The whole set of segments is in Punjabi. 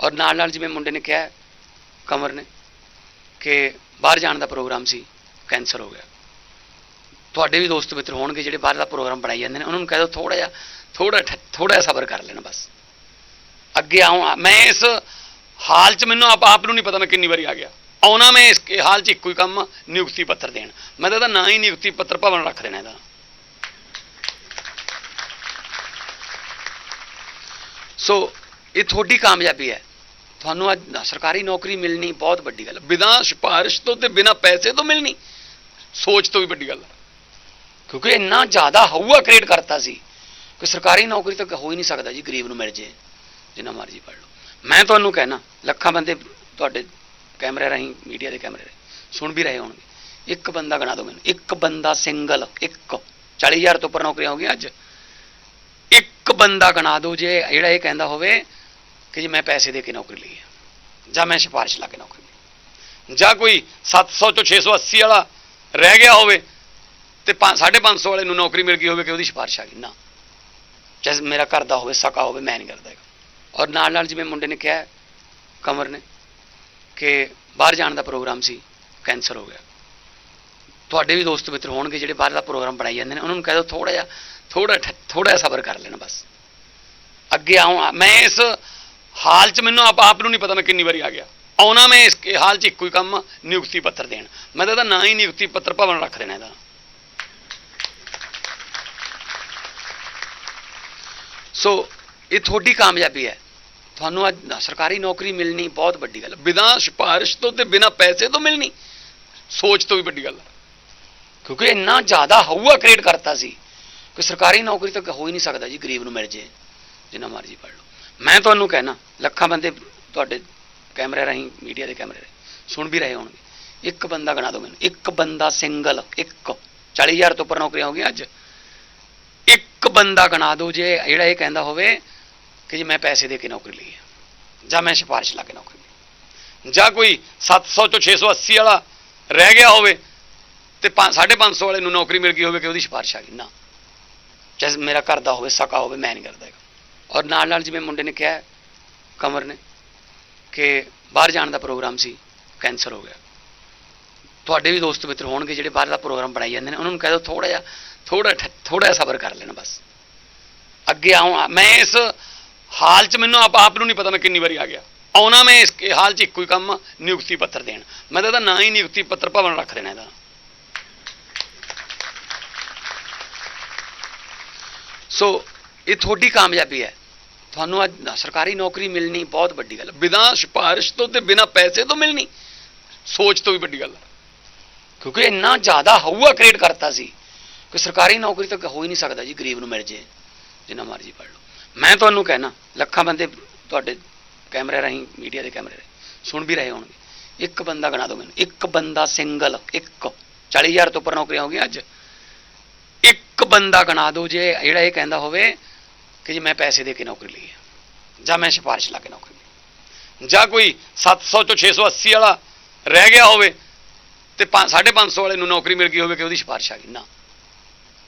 ਔਰ ਨਾਲ ਨਾਲ ਜਿਵੇਂ ਮੁੰਡੇ ਨੇ ਕਿਹਾ, ਕਮਰ ਨੇ, ਕਿ ਬਾਹਰ ਜਾਣ ਦਾ ਪ੍ਰੋਗਰਾਮ ਸੀ, ਕੈਂਸਰ ਹੋ ਗਿਆ। ਤੁਹਾਡੇ ਵੀ ਦੋਸਤ ਮਿੱਤਰ ਹੋਣਗੇ ਜਿਹੜੇ ਬਾਹਰ ਦਾ ਪ੍ਰੋਗਰਾਮ ਬਣਾਈ ਜਾਂਦੇ ਨੇ, ਉਹਨਾਂ ਨੂੰ ਕਹਿ ਦਿਓ ਥੋੜਾ ਜਿਹਾ ਥੋੜਾ ਥੋੜਾ ਜਿਹਾ ਸਬਰ ਕਰ ਲੈਣਾ ਬਸ। ਅੱਗੇ ਆਉਂ ਮੈਂ ਇਸ ਹਾਲ 'ਚ ਮੈਨੂੰ ਆਪ ਆਪ ਨੂੰ ਨਹੀਂ ਪਤਾ ਮੈਂ ਕਿੰਨੀ ਵਾਰੀ ਆ ਗਿਆ। ਆਉਣਾ ਮੈਂ ਇਸ ਹਾਲ 'ਚ ਇੱਕੋ ਹੀ ਕੰਮ, ਨਿਯੁਕਤੀ ਪੱਤਰ ਦੇਣ। ਮੈਂ ਤਾਂ ਇਹਦਾ ਨਾਂ ਹੀ ਨਿਯੁਕਤੀ ਪੱਤਰ ਭਵਨ ਰੱਖ ਦੇਣਾ ਇਹਦਾ। ਸੋ ਇਹ ਤੁਹਾਡੀ ਕਾਮਯਾਬੀ ਹੈ। ਤੁਹਾਨੂੰ ਅੱਜ ਸਰਕਾਰੀ ਨੌਕਰੀ ਮਿਲਣੀ, ਬਹੁਤ ਵੱਡੀ ਗੱਲ। ਬਿਨਾਂ ਸਿਫਾਰਿਸ਼ ਤੋਂ ਤੇ ਬਿਨਾਂ ਪੈਸੇ ਤੋਂ ਮਿਲਣੀ, ਸੋਚ ਤੋਂ ਵੀ ਵੱਡੀ ਗੱਲ ਹੈ। ਕਿਉਂਕਿ ਇੰਨਾ ਜ਼ਿਆਦਾ ਹਊਆ ਕ੍ਰੀਏਟ ਕਰਤਾ ਸੀ ਕਿ ਸਰਕਾਰੀ ਨੌਕਰੀ ਤਾਂ ਹੋ ਹੀ ਨਹੀਂ ਸਕਦਾ ਜੀ, ਗਰੀਬ ਨੂੰ ਮਿਲ ਜੇ, ਜਿੰਨਾ ਮਰਜ਼ੀ ਪੜ ਲਓ। ਮੈਂ ਤੁਹਾਨੂੰ ਕਹਿਣਾ, ਲੱਖਾਂ ਬੰਦੇ ਤੁਹਾਡੇ ਕੈਮਰੇ ਰਾਹੀਂ, ਮੀਡੀਆ ਦੇ ਕੈਮਰੇ ਰਾਹੀਂ, ਸੁਣ ਵੀ ਰਹੇ ਹੋਣਗੇ। ਇੱਕ ਬੰਦਾ ਗਣਾ ਦਿਓ ਮੈਨੂੰ, ਇੱਕ ਬੰਦਾ ਸਿੰਗਲ, ਇੱਕ। 40000 ਤੋਂ ਉੱਪਰ ਨੌਕਰੀਆਂ ਹੋ ਗਈਆਂ ਅੱਜ। ਇੱਕ ਬੰਦਾ ਗਣਾ ਦਿਓ ਜੇ, ਜਿਹੜਾ ਇਹ ਕਹਿੰਦਾ ਹੋਵੇ ਕਿ ਜੀ ਮੈਂ ਪੈਸੇ ਦੇ ਕੇ ਨੌਕਰੀ ਲਈ ਹੈ ਜਾਂ ਮੈਂ ਸਿਫਾਰਿਸ਼ ਲਾ ਕੇ ਨੌਕਰੀ ਲਈ ਜਾਂ ਕੋਈ 700 ਚੋਂ 680 ਵਾਲਾ ਰਹਿ ਗਿਆ ਹੋਵੇ ਤੇ 550 ਵਾਲੇ ਨੂੰ ਨੌਕਰੀ ਮਿਲ ਗਈ ਹੋਵੇ ਕਿ ਉਹਦੀ ਸਿਫਾਰਿਸ਼ ਆ ਗਈ। ਨਾ। ਚਾਹੇ ਮੇਰਾ ਘਰ ਦਾ ਹੋਵੇ, ਸਕਾ ਹੋਵੇ, ਮੈਂ ਨਹੀਂ ਕਰਦਾ ਹੈਗਾ। ਔਰ ਨਾਲ ਨਾਲ ਜਿਵੇਂ ਮੁੰਡੇ ਨੇ ਕਿਹਾ, ਕਮਰ ਨੇ, ਕਿ ਬਾਹਰ ਜਾਣ ਦਾ ਪ੍ਰੋਗਰਾਮ ਸੀ ਕੈਂਸਲ ਹੋ ਗਿਆ। ਤੁਹਾਡੇ ਵੀ ਦੋਸਤ ਮਿੱਤਰ ਹੋਣਗੇ ਜਿਹੜੇ ਬਾਹਰ ਦਾ ਪ੍ਰੋਗਰਾਮ ਬਣਾਈ ਜਾਂਦੇ ਨੇ, ਉਹਨਾਂ ਨੂੰ ਕਹਿ ਦਿਓ ਥੋੜਾ ਜਿਹਾ ਥੋੜਾ ਥੋੜਾ ਜਿਹਾ ਸਬਰ ਕਰ ਲੈਣਾ ਬਸ। ਅੱਗੇ ਆਉਂ ਮੈਂ ਇਸ ਹਾਲ 'ਚ ਮੈਨੂੰ ਆਪ ਆਪ ਨੂੰ ਨਹੀਂ ਪਤਾ ਮੈਂ ਕਿੰਨੀ ਵਾਰੀ ਆ ਗਿਆ। ਆਉਣਾ ਮੈਂ ਇਸ ਹਾਲ 'ਚ ਇੱਕੋ ਹੀ ਕੰਮ, ਨਿਯੁਕਤੀ ਪੱਤਰ ਦੇਣ। ਮੈਂ ਤਾਂ ਨਾ ਹੀ ਨਿਯੁਕਤੀ ਪੱਤਰ ਭਵਨ ਰੱਖ ਦੇਣਾ ਇਹਦਾ। ਸੋ ਇਹ ਤੁਹਾਡੀ ਕਾਮਯਾਬੀ ਹੈ। ਤੁਹਾਨੂੰ ਅੱਜ ਸਰਕਾਰੀ ਨੌਕਰੀ ਮਿਲਣੀ, ਬਹੁਤ ਵੱਡੀ ਗੱਲ। ਬਿਨਾਂ ਸਿਫਾਰਿਸ਼ ਤੋਂ ਤੇ ਬਿਨਾਂ ਪੈਸੇ ਤੋਂ ਮਿਲਣੀ, ਸੋਚ ਤੋਂ ਵੀ ਵੱਡੀ ਗੱਲ। ਕਿਉਂਕਿ ਇੰਨਾ ਜ਼ਿਆਦਾ ਹਊਆ ਕ੍ਰੀਏਟ ਕਰਤਾ ਸੀ ਕਿ ਸਰਕਾਰੀ ਨੌਕਰੀ ਤਾਂ ਹੋ ਹੀ ਨਹੀਂ ਸਕਦਾ ਜੀ, ਗਰੀਬ ਨੂੰ ਮਿਲ ਜੇ, ਜਿੰਨਾ ਮਰਜ਼ੀ ਪੜ ਲਓ। ਮੈਂ ਤੁਹਾਨੂੰ ਕਹਿਣਾ, ਲੱਖਾਂ ਬੰਦੇ ਤੁਹਾਡੇ ਕੈਮਰੇ ਰਾਹੀਂ, ਮੀਡੀਆ ਦੇ ਕੈਮਰੇ ਰਾਹੀਂ ਸੁਣ ਵੀ ਰਹੇ ਹੋਣਗੇ। ਇੱਕ ਬੰਦਾ ਗਣਾ ਦਿਓ ਮੈਨੂੰ, ਇੱਕ ਬੰਦਾ ਸਿੰਗਲ, ਇੱਕ। 40000 ਤੋਂ ਉੱਪਰ ਨੌਕਰੀਆਂ ਹੋ ਗਈਆਂ ਅੱਜ। ਇੱਕ ਬੰਦਾ ਗਣਾ ਦਿਓ ਜੇ ਜਿਹੜਾ ਇਹ ਕਹਿੰਦਾ ਹੋਵੇ ਕਿ ਜੀ ਮੈਂ ਪੈਸੇ ਦੇ ਕੇ ਨੌਕਰੀ ਲਈ ਹੈ, ਜਾਂ ਮੈਂ ਸਿਫਾਰਿਸ਼ ਲਾ ਕੇ ਨੌਕਰੀ ਲਈ ਜਾਂ ਕੋਈ 700 ਚੋਂ 680 ਵਾਲਾ ਰਹਿ ਗਿਆ ਹੋਵੇ ਤੇ 550 ਵਾਲੇ ਨੂੰ ਨੌਕਰੀ ਮਿਲ ਗਈ ਹੋਵੇ ਕਿ ਉਹਦੀ ਸਿਫਾਰਿਸ਼ ਆ ਗਈ। ਨਾ। ਚਾਹੇ ਮੇਰਾ ਘਰ ਦਾ ਹੋਵੇ, ਸਕਾ ਹੋਵੇ, ਮੈਂ ਨਹੀਂ ਕਰਦਾ ਹੈਗਾ। ਔਰ ਨਾਲ ਨਾਲ ਜਿਵੇਂ ਮੁੰਡੇ ਨੇ ਕਿਹਾ, ਕਮਰ ਨੇ, ਕਿ ਬਾਹਰ ਜਾਣ ਦਾ ਪ੍ਰੋਗਰਾਮ ਸੀ ਕੈਂਸਲ ਹੋ ਗਿਆ। ਤੁਹਾਡੇ ਵੀ ਦੋਸਤ ਮਿੱਤਰ ਹੋਣਗੇ ਜਿਹੜੇ ਬਾਹਰ ਦਾ ਪ੍ਰੋਗਰਾਮ ਬਣਾਈ ਜਾਂਦੇ ਨੇ, ਉਹਨਾਂ ਨੂੰ ਕਹਿ ਦਿਓ ਥੋੜਾ ਜਿਹਾ ਥੋੜਾ ਥੋੜਾ ਜਿਹਾ ਸਬਰ ਕਰ ਲੈਣਾ ਬਸ। ਅੱਗੇ ਆਉਂ ਮੈਂ ਇਸ ਹਾਲ 'ਚ ਮੈਨੂੰ ਆਪ ਆਪ ਨੂੰ ਨਹੀਂ ਪਤਾ ਮੈਂ ਕਿੰਨੀ ਵਾਰੀ ਆ ਗਿਆ। ਆਉਣਾ ਮੈਂ ਇਸ ਹਾਲ 'ਚ ਇੱਕੋ ਹੀ ਕੰਮ, ਨਿਯੁਕਤੀ ਪੱਤਰ ਦੇਣ। ਮੈਂ ਤਾਂ ਨਾ ਹੀ ਨਿਯੁਕਤੀ ਪੱਤਰ ਭਵਨ ਰੱਖ ਦੇਣਾ ਇਹਦਾ। ਸੋ ਇਹ ਤੁਹਾਡੀ ਕਾਮਯਾਬੀ ਹੈ। ਤੁਹਾਨੂੰ ਅੱਜ ਸਰਕਾਰੀ ਨੌਕਰੀ ਮਿਲਣੀ ਬਹੁਤ ਵੱਡੀ ਗੱਲ ਬਿਨਾਂ ਸਿਫਾਰਿਸ਼ ਤੋਂ ਤੇ ਬਿਨਾਂ ਪੈਸੇ ਤੋਂ ਮਿਲਣੀ ਸੋਚ ਤੋਂ ਵੀ ਵੱਡੀ ਗੱਲ ਕਿਉਂਕਿ ਇੰਨਾ ਜ਼ਿਆਦਾ ਹਊਆ ਕ੍ਰੀਏਟ ਕਰਤਾ ਸੀ ਕਿ ਸਰਕਾਰੀ ਨੌਕਰੀ ਤਾਂ ਹੋ ਹੀ ਨਹੀਂ ਸਕਦਾ ਜੀ, ਗਰੀਬ ਨੂੰ ਮਿਲ ਜੇ, ਜਿੰਨਾ ਮਰਜ਼ੀ ਪੜ ਲਓ। ਮੈਂ ਤੁਹਾਨੂੰ ਕਹਿਣਾ, ਲੱਖਾਂ ਬੰਦੇ ਤੁਹਾਡੇ ਕੈਮਰੇ ਰਾਹੀਂ, ਮੀਡੀਆ ਦੇ ਕੈਮਰੇ ਰਾਹੀਂ ਸੁਣ ਵੀ ਰਹੇ ਹੋਣਗੇ। ਇੱਕ ਬੰਦਾ ਗਣਾ ਦਿਓ ਮੈਨੂੰ, ਇੱਕ ਬੰਦਾ ਸਿੰਗਲ, ਇੱਕ। 40000 ਤੋਂ ਉੱਪਰ ਨੌਕਰੀਆਂ ਹੋ ਗਈਆਂ ਅੱਜ। ਇੱਕ ਬੰਦਾ ਗਣਾ ਦਿਓ ਜੇ, ਜਿਹੜਾ ਇਹ ਕਹਿੰਦਾ ਹੋਵੇ ਕਿ ਜੀ ਮੈਂ ਪੈਸੇ ਦੇ ਕੇ ਨੌਕਰੀ ਲਈ ਹੈ ਜਾਂ ਮੈਂ ਸਿਫਾਰਿਸ਼ ਲਾ ਕੇ ਨੌਕਰੀ ਲਈ। ਜਾਂ ਕੋਈ 700 ਚੋਂ 680 ਵਾਲਾ ਰਹਿ ਗਿਆ ਹੋਵੇ ਤੇ 550 ਵਾਲੇ ਨੂੰ ਨੌਕਰੀ ਮਿਲ ਗਈ ਹੋਵੇ ਕਿ ਉਹਦੀ ਸਿਫਾਰਿਸ਼ ਆ ਗਈ? ਨਾ।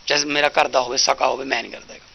ਚਾਹੇ ਮੇਰਾ ਘਰ ਦਾ ਹੋਵੇ, ਸਕਾ ਹੋਵੇ, ਮੈਂ ਨਹੀਂ ਕਰਦਾ ਹੈਗਾ।